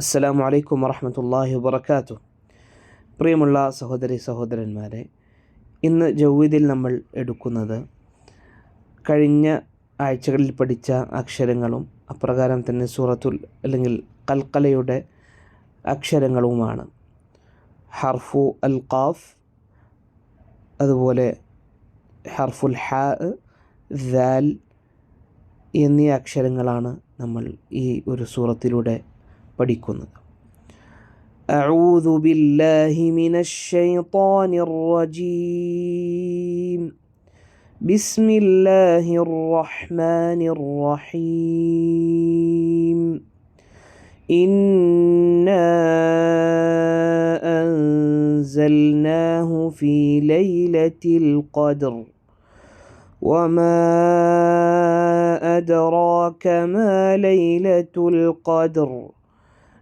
അസ്സലാമു അലൈക്കും വറഹമത്തല്ലാഹി വബർക്കാത്തു പ്രിയമുള്ള സഹോദരി സഹോദരന്മാരെ ഇന്ന് ജൗവിദിൽ നമ്മൾ എടുക്കുന്നത് കഴിഞ്ഞ ആഴ്ചകളിൽ പഠിച്ച അക്ഷരങ്ങളും അപ്രകാരം തന്നെ സൂറത്തുൽ അല്ലെങ്കിൽ കൽക്കലയുടെ അക്ഷരങ്ങളുമാണ്. ഹർഫു അൽ ഖാഫ് അതുപോലെ ഹർഫുൽ ഹാ ദാൽ എന്നീ അക്ഷരങ്ങളാണ് നമ്മൾ ഈ ഒരു സൂറത്തിലൂടെ പഠിക്കുന്നത് أعوذ بالله من الشيطان الرجيم بسم الله الرحمن الرحيم إنا أنزلناه في ليلة القدر وما أدراك ما ليلة القدر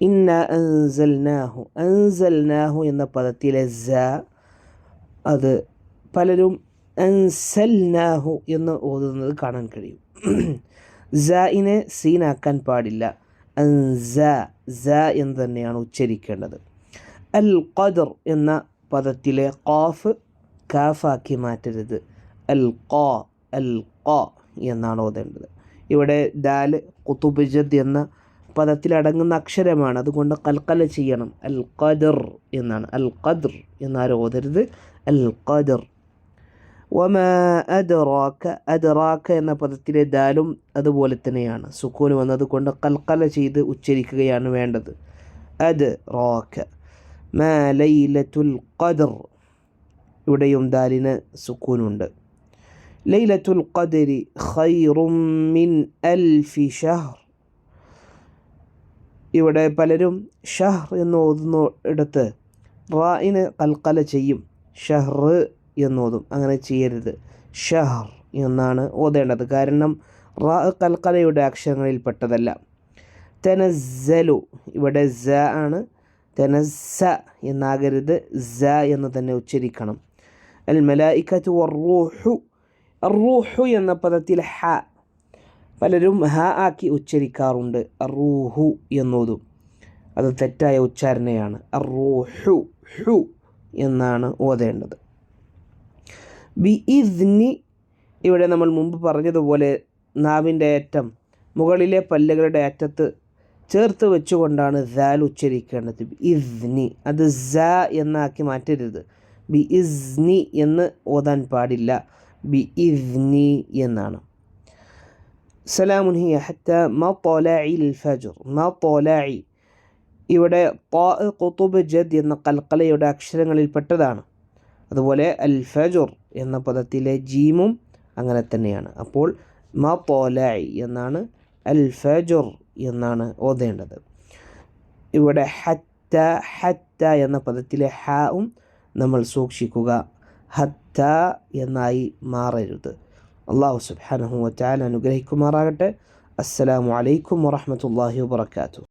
ഇന്ന അൻസൽനാഹു അൻസൽനാഹു എന്ന പദത്തിലെ സ അത് പലരും അൻസൽനാഹു എന്ന് ഓതുന്നത് കാണാൻ കഴിയും. സഇനെ സീനാക്കാൻ പാടില്ല. അൻസ സ എന്ന് തന്നെയാണ് ഉച്ചരിക്കേണ്ടത്. അൽ ഖദർ എന്ന പദത്തിലെ ഖാഫ് കാഫാക്കി മാറ്റരുത്. അൽ ഖ അൽ ഖ എന്നാണ് ഓതേണ്ടത്. ഇവിടെ ദാൽ കുത്തുബിജദ് എന്ന പദത്തിലടങ്ങുന്ന അക്ഷരമാണ്. അതുകൊണ്ട് കൽക്കല ചെയ്യണം. അൽ ഖദർ എന്നാണ്. അൽ ഖദർ എന്നാരും ഓതരുത്. അൽ ഖദർ വമ അദറാക്ക അദറാക്ക എന്ന പദത്തിലെ ദാലും അതുപോലെ തന്നെയാണ്. സുക്കൂന് വന്നത് കൊണ്ട് കൽക്കല ചെയ്ത് ഉച്ചരിക്കുകയാണ് വേണ്ടത്. അത് റോക്ക മാ ലൈലത്തുൽ ഖദർ. ഇവിടെയും ദാലിന് സുക്കൂനുണ്ട് ലൈലത്തുൽ ഖദരി ഖൈറും മിൻ അൽഫി ഷഹർ. ഇവിടെ പലരും ഷഹർ എന്ന് ഇടത്ത് റായിന് കൽക്കല ചെയ്യും. ഷഹർ എന്നോതും അങ്ങനെ ചെയ്യരുത്. ഷഹർ എന്നാണ് ഓതേണ്ടത്. കാരണം റാ കൽക്കലയുടെ അക്ഷരങ്ങളിൽ പെട്ടതല്ല. തെനസലു ഇവിടെ സ ആണ്. തെനസ എന്നാകരുത്. സ എന്ന് തന്നെ ഉച്ചരിക്കണം. അൽ മലായിക്കത്ത് റൂഹു റൂഹു എന്ന പദത്തിൽ ഹ പലരും ഹ ആക്കി ഉച്ചരിക്കാറുണ്ട്. റൂഹു എന്നോതും. അത് തെറ്റായ ഉച്ചാരണയാണ്. അറൂഹു ഹു എന്നാണ് ഓതേണ്ടത്. ബി ഇസ്നി ഇവിടെ നമ്മൾ മുമ്പ് പറഞ്ഞതുപോലെ നാവിന്റെ അറ്റം മുകളിലെ പല്ലുകളുടെ അറ്റത്ത് ചേർത്ത് വെച്ചുകൊണ്ടാണ് ദാൽ ഉച്ചരിക്കേണ്ടത്. ബി ഇസ്നി അത് സ എന്നാക്കി മാറ്റരുത്. ബി ഇസ്നി എന്ന് ഓതാൻ പാടില്ല. ബി ഇസ്നി എന്നാണ്. سلام هي حتى ما ഹത്ത മലാഇൽ ما മലാഇ ഇവിടെ പാ കുത്തുബ് ജദ് എന്ന കൽക്കലയുടെ അക്ഷരങ്ങളിൽ പെട്ടതാണ് അതുപോലെ അൽ ഫജുർ എന്ന പദത്തിലെ ജീമും അങ്ങനെ തന്നെയാണ്. അപ്പോൾ മലാഇ എന്നാണ് അൽ ഫജുർ എന്നാണ് ഓതേണ്ടത്. ഇവിടെ ഹത്ത ഹത്ത എന്ന പദത്തിലെ ഹാവും നമ്മൾ സൂക്ഷിക്കുക. ഹത്ത എന്നായി മാറരുത്. അള്ളാഹു സുബ്ഹാനഹു വ തആല അനുഗ്രഹിക്കുമാറാകട്ടെ അസ്സലാമു അലൈക്കും വറഹ്മത്തുള്ളാഹി വബറകാതുഹു